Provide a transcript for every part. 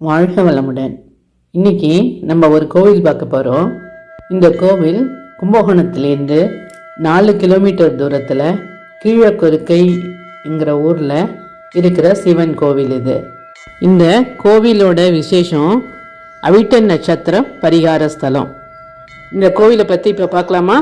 வாழ்க வளமுடன். இன்றைக்கி நம்ம ஒரு கோவில் பார்க்க போகிறோம் இந்த கோவில் கும்பகோணத்துலேருந்து நாலு கிலோமீட்டர் தூரத்தில் கீழக்கொருக்கைங்கிற ஊரில் இருக்கிற சிவன் கோவில் இது. இந்த கோவிலோட விசேஷம் அவிட்ட நட்சத்திரம் பரிகார ஸ்தலம். இந்த கோவிலை பற்றி இப்போ பார்க்கலாமா?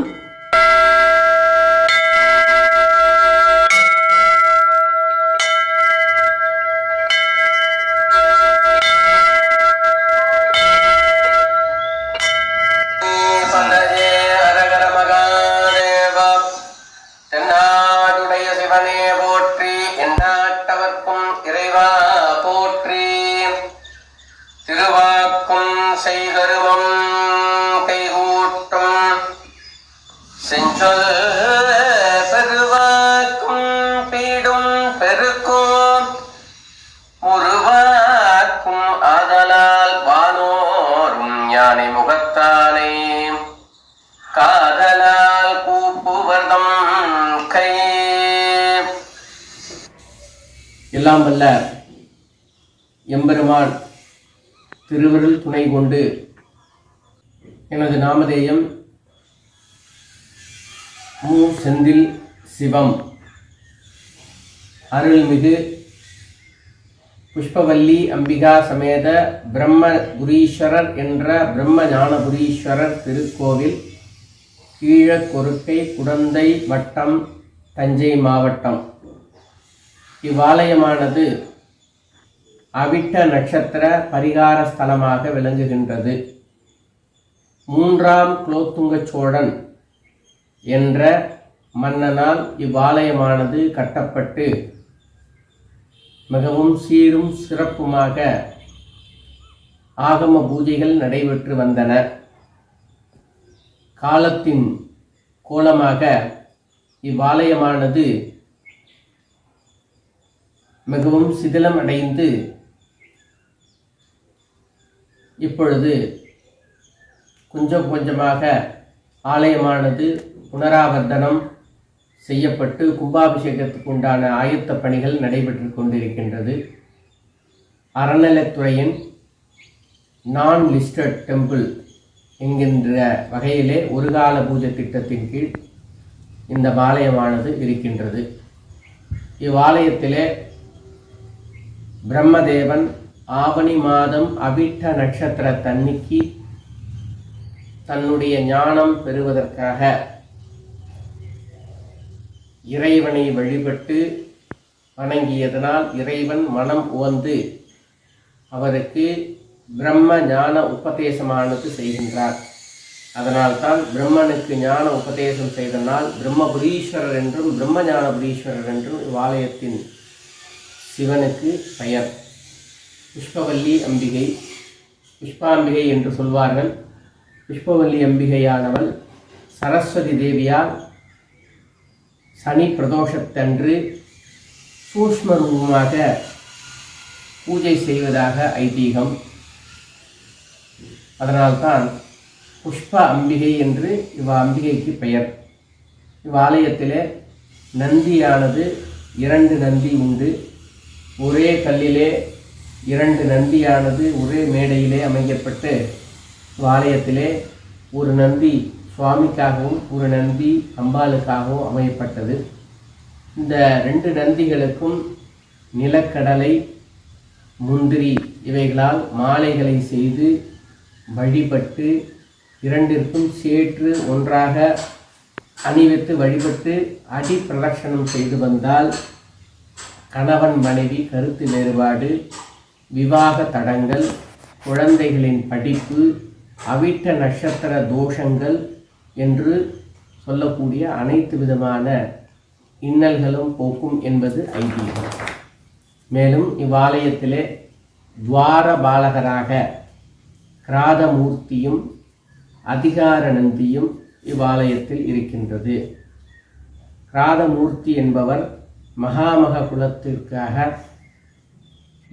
செய்கருவம் கைகூட்டும். செஞ்சொல் பெருவாக்கும் பீடும் பெருக்கும் முருவாக்கும் ஆதலால் வானோரும் யானை முகத்தானே காதலால் கூப்புவர்தம் கை. எல்லாம் வல்ல எம்பெருமான் திருவருள் துணை கொண்டு. எனது நாமதேயம் மு. செந்தில் சிவம். அருள்மிகு புஷ்பவல்லி அம்பிகா சமேத பிரம்மபுரீஸ்வரர் என்ற பிரம்ம ஞானபுரீஸ்வரர் திருக்கோவில் கீழக்கொருக்கை குடந்தை வட்டம் தஞ்சை மாவட்டம். இவ்வாலயமானது அவிட்ட நட்சத்திர பரிகார ஸ்தலமாக விளங்குகின்றது. மூன்றாம் குலோத்துங்க சோழன் என்ற மன்னனால் இவ்வாலயமானது கட்டப்பட்டு மிகவும் சீரும் சிறப்புமாக ஆகம பூஜைகள் நடைபெற்று வந்தன. காலத்தின் கோலமாக இவ்வாலயமானது மிகவும் சிதிலம் அடைந்து இப்பொழுது கொஞ்சம் கொஞ்சமாக ஆலயமானது புனராவர்த்தனம் செய்யப்பட்டு கும்பாபிஷேகத்துக்கு உண்டான ஆயத்த பணிகள் நடைபெற்று கொண்டிருக்கின்றது. அறநிலைத்துறையின் நான் லிஸ்டட் டெம்பிள் என்கின்ற வகையிலே ஒரு கால பூஜை திட்டத்தின் கீழ் இந்த ஆலயமானது இருக்கின்றது. இவ்வாலயத்திலே பிரம்மதேவன் ஆவணி மாதம் அபிட்ட நட்சத்திர தன்னிக்கு தன்னுடைய ஞானம் பெறுவதற்காக இறைவனை வழிபட்டு வணங்கியதனால் இறைவன் மனம் உவந்து அவருக்கு பிரம்ம ஞான உபதேசமானது செய்கின்றார். அதனால்தான் பிரம்மனுக்கு ஞான உபதேசம் செய்தனால் பிரம்மபுரீஸ்வரர் என்றும் பிரம்ம ஞானபுரீஸ்வரர் என்றும் இவ்வாலயத்தின் சிவனுக்கு பெயர். புஷ்பவல்லி அம்பிகை. புஷ்பாம்பிகை என்று சொல்வார்கள். புஷ்பவல்லி அம்பிகையானவள் சரஸ்வதி தேவியால் சனி பிரதோஷத்தன்று சூஷ்ம ரூபமாக பூஜை செய்வதாக ஐதீகம். அதனால்தான் புஷ்ப அம்பிகை என்று இவ் அம்பிகைக்கு பெயர். இவ்வாலயத்திலே நந்தியானது இரண்டு நந்தி உண்டு. ஒரே கல்லிலே இரண்டு நந்தியானது ஒரே மேடையிலே அமைக்கப்பட்டு வாலயத்திலே ஒரு நந்தி சுவாமிக்காகவும் ஒரு நந்தி அம்பாளுக்காகவும் அமையப்பட்டது. இந்த ரெண்டு நந்திகளுக்கும் நிலக்கடலை முந்திரி இவைகளால் மாலைகளை செய்து வழிபட்டு இரண்டிற்கும் சேற்று ஒன்றாக அணிவித்து வழிபட்டு அடி பிரதட்சணம் செய்து வந்தால் கணவன் மனைவி கருத்து வேறுபாடு விவாக தடங்கள் குழந்தைகளின் படிப்பு அவிட்ட நட்சத்திர தோஷங்கள் என்று சொல்லக்கூடிய அனைத்து விதமான இன்னல்களும் போக்கும் என்பது ஐதீகம். மேலும் இவ்வாலயத்திலே துவார பாலகராக கிராதமூர்த்தியும் அதிகார நந்தியும் இவ்வாலயத்தில் இருக்கின்றது. கிராதமூர்த்தி என்பவர் மகாமக குலத்திற்காக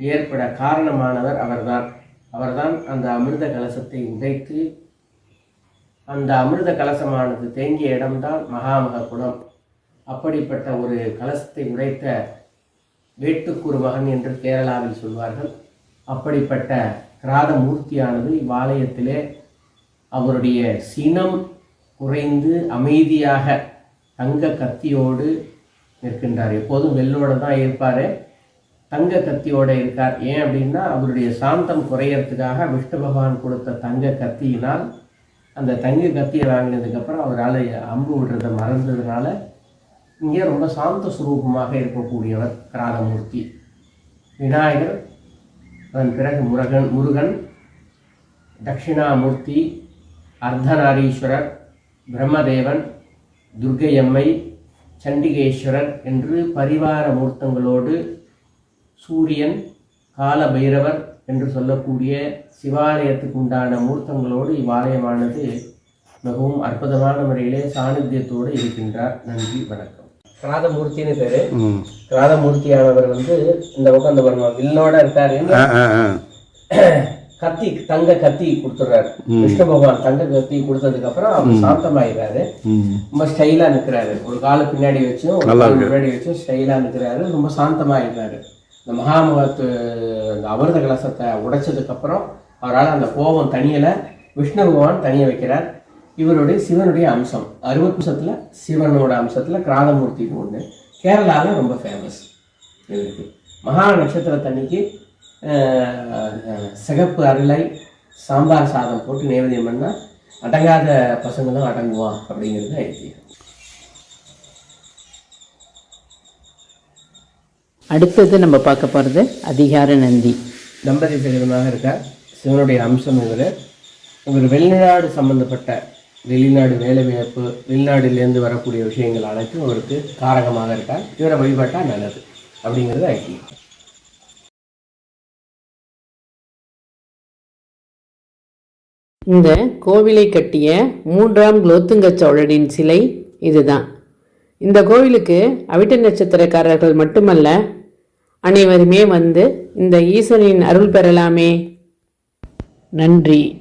ஏற்பட காரணமானவர் அவர்தான். அவர்தான் அந்த அமிர்த கலசத்தை உடைத்து அந்த அமிர்த கலசமானது தேங்கிய இடம்தான் மகாமக குலம் அப்படிப்பட்ட ஒரு கலசத்தை உடைத்த வேட்டுக்குரு மகன் என்று கேரளாவில் சொல்வார்கள். அப்படிப்பட்ட கிராதமூர்த்தியானது இவ்வாலயத்திலே அவருடைய சினம் குறைந்து அமைதியாக தங்க கத்தியோடு நிற்கின்றார். எப்போதும் வெள்ளோட தான் இருப்பார். தங்க கத்தியோட இருக்கார். ஏன் அப்படின்னா அவருடைய சாந்தம் குறையறதுக்காக விஷ்ணு பகவான் கொடுத்த தங்க கத்தியினால் அந்த தங்க கத்தியை வாங்கினதுக்கப்புறம் அவரால் அம்பு விடுறதை மறந்ததுனால இங்கே ரொம்ப சாந்த சுரூபமாக இருக்கக்கூடியவர் கிராதமூர்த்தி. விநாயகர் அதன் பிறகு முருகன் முருகன் தட்சிணாமூர்த்தி அர்த்தநாரீஸ்வரர் பிரம்மதேவன் துர்கையம்மை சண்டிகேஸ்வரர் என்று பரிவார மூர்த்தங்களோடு சூரியன் கால பைரவர் என்று சொல்லக்கூடிய சிவாலயத்துக்கு உண்டான மூர்த்தங்களோடு இவ்வாலயமானது மிகவும் அற்புதமான முறையிலே சாநித்தியத்தோடு இருக்கின்றார். நன்றி வணக்கம். கிராதமூர்த்தின்னு பேரு. கிராதமூர்த்தியானவர் வந்து இந்த இந்த பாருங்க வில்லோட இருக்காரு. கத்தி தங்க கத்தி கொடுத்துட்றாரு. விஷ்ணு பகவான் தங்க கத்தி கொடுத்ததுக்கு அப்புறம் அவர் சாந்தமாயிடுறாரு ரொம்ப ஸ்டைலா நிக்கிறாரு. ஒரு கால பின்னாடி வச்சும் ஒரு கால் முன்னாடி வச்சும் ஸ்டைலா நிக்கிறாரு. ரொம்ப சாந்தமாயிடுறாரு. இந்த மகாமகத்து இந்த அமிர்த கலசத்தை உடைச்சதுக்கப்புறம் அவரால் அந்த கோபம் தனியலை விஷ்ணு பகவான் தனிய வைக்கிறார். இவருடைய சிவனுடைய அம்சம். அருவம்சத்துல சிவனோட அம்சத்தில் கிராதமூர்த்தின்னு ஒன்று கேரளாவில் ரொம்ப ஃபேமஸ் இவருக்கு. மகா நட்சத்திரத்தன்னைக்கு அஹ், சிகப்பு அருளை சாம்பார் சாதம் போட்டு நைவேத்தியம் பண்ணால் அடங்காத பசங்களும் அடங்குவான் அப்படிங்கிறது ஐதீகம். அடுத்தது நம்ம பார்க்க போகிறது அதிகார நந்தி தம்பதி சகிதமாக இருக்கார் சிவனுடைய அம்சம் இவர் இவர் வெளிநாடு சம்பந்தப்பட்ட வெளிநாடு வேலைவாய்ப்பு வெளிநாடுலேருந்து வரக்கூடிய விஷயங்கள் அனைத்தும் அவருக்கு காரகமாக இருக்கார் இவரை வழிபட்டால் நல்லது. அப்படிங்கிறது ஐதீகம். இந்த கோவிலை கட்டிய மூன்றாம் குலோத்துங்க சோழரின் சிலை இதுதான். இந்த கோவிலுக்கு அவிட்ட நட்சத்திரக்காரர்கள் மட்டுமல்ல அனைவருமே வந்து இந்த ஈசனின் அருள் பெறலாமே. நன்றி.